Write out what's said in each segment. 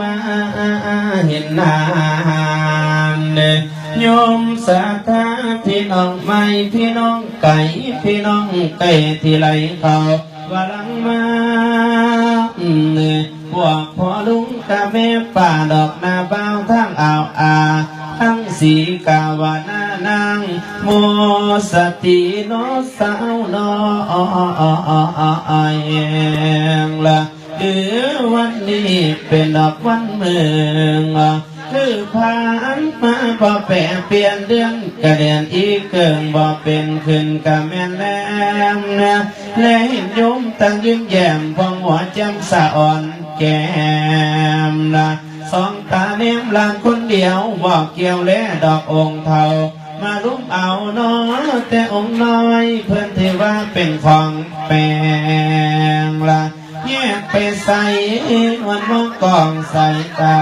มาเห็นนานโยมสาธาพี่น้องไม่พี่น้องไก่พี่น้องไก่ที่ไหลเขาวลังมาพวกพ่อลุงกะแม่ป่าดอกนาบ้าทั้งอ่าวอาทั้งสีกาวานานางโมสติโนสาวนอเองละ หรือวันนี้เป็นดอกวันเมืองคือผ่านมาบ่แปรเปลี่ยนเดือนกระเดียนอีกเกิงบ่เป็นขึ้นกะแม่นแลมนะและเห็นโยมตั้งยิ้มแย้มพองหัวจำสะอ่อนแก้มละสองตาเนมลานคนเดียวบอกเกี่ยวแลดอกองเทามารุมเอาน้อแต่องค์น้อยเพื่อนที่ว่าเป็นของแปลงละ แยกไปใส่วันมองกองใส่ตา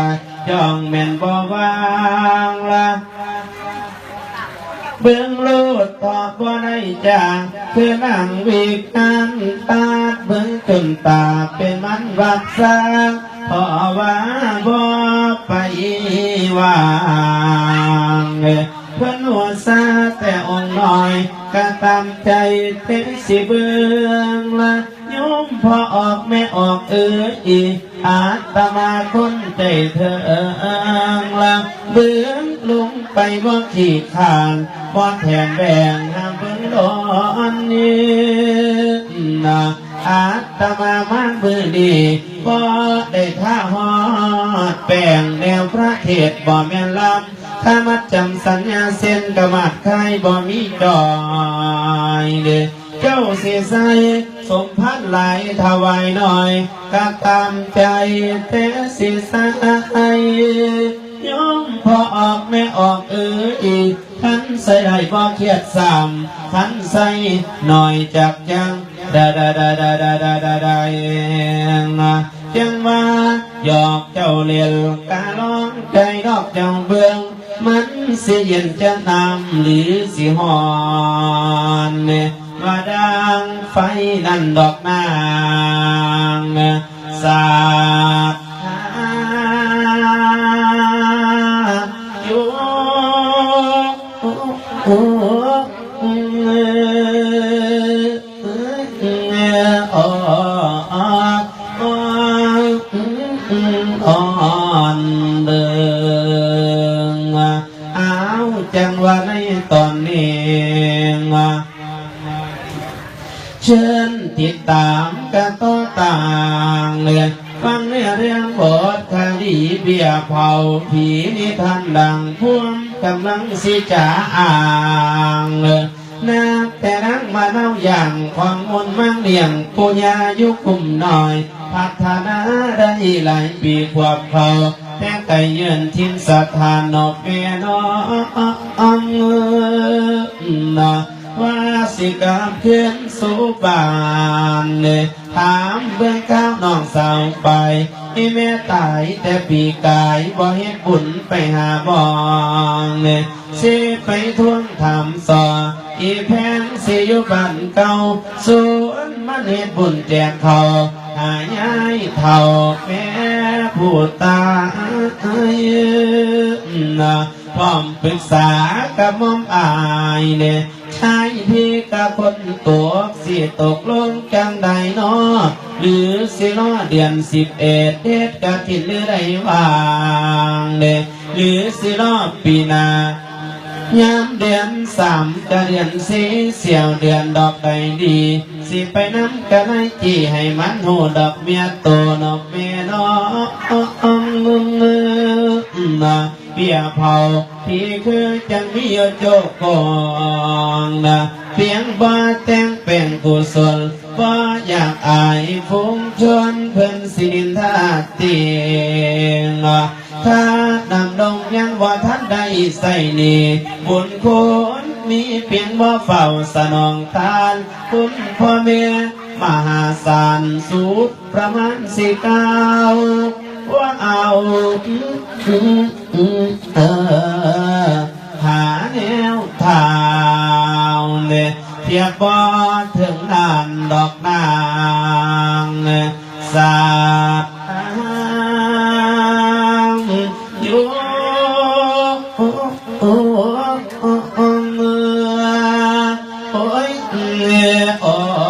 จ้องแม่นบ่วางละเบื้องลูดตอบบ่ได้จางคือนั่งวีกันตาเบื้องจนตาเป็นมันวัดสร้างเพราะว่าบ่ไปวางเพื่อนหัวซาแต่องค์น้อยก็ตามใจเป็นสิเบื้องละ มพอออกแม่ออกเอออีอาตมาคนใจเธอละเบื้องลงไปบ่ขี้ขานบ่แถมแบ่งน้ำเบื้องดอนนี้นะอาตมามันมือดีบ่ได้ท่าหอดแป้งแนวพระเทศบ่แม่นลำถ้ามัดจำสัญญาเส้นกระมาดไข่บ่มีดอยเด้ เจ้าเสียใสสมพันธ์หลถวายหน่อยก็ตามใจแต่สิสยยอมพอออกแม่ออกเอออีกขันใส่ได้บ่เครียดสามขันใส่หน่อยจักจังดาดาดาดาดาดาดาดาเองจังว่าหยอกเจ้าเลียนกาล้องใจดอกจ้าเบืองมันสิเย็นจะนำหรือสิหอน มาดังไฟนั่นดอกนางสาดอยู่อ่อนเดิงอ้าวจังว่าในตอนนี้ เชิญติดตามกันต่อต่างเลยฟังเนื้อเรื่องบทคดีเบียเผาผีนิทานดังพ่วงกำลังสิจะอ่างเลยนับแต่นักมาเล่าอย่างความมนมั่งเลี่ยงปุญญายุคุมหน่อย พัฒนาได้หลายปีควาเขาแต่ไก่เยืนทิ้นสถานนอกเมนอมนะว่าสิกลับเพื่อน สู่บ้านเนี่ยถามเบื้องข้าวน้องสาวไปอีแม่ตายแต่ปีกายบ่เฮ็ดบุญไปหาบองเนี่ยสิไปทวงถามสออีแพงสิอยู่บ้านเก่าสวนมันเฮ็ดบุญแจกเขาหายายเท่าแม่ผู้ตายนะพร้อมปรึกษากับมอมอายเนี่ย ชายพี่กับคนตัวสิตกลงจังใดนอหรือสิรอเดือนสิบเอ็ดเทศกะทิหรือใดวางเนี่ยหรือสิรอปีนายามเดือนสามกะเดือนสี่เสี่ยวเดือนดอกใดดี สิไปน้ำกะไรจีให้มันหูดอกเมียโตนอกเมียนอ้องนะ เปียเผาที่คือจังมีโจกองนะเพียงบ่แต่งเป็นกุศลบ่อยากอายฟุ้งชนเพิ่นสินทาตียงถ้านำดงยังว่าท่านได้ใส่นี่บุญคุณมีเพียงบ่เฝ้าสนองทาน คุณพ่อแม่มหาศาลสูตรประมาณสี่เก้า ว่าเอาหาแนวทางเนี่ยเทียบบ่ถึงนั่นดอกนางสาอยู่โอ้ยโอ้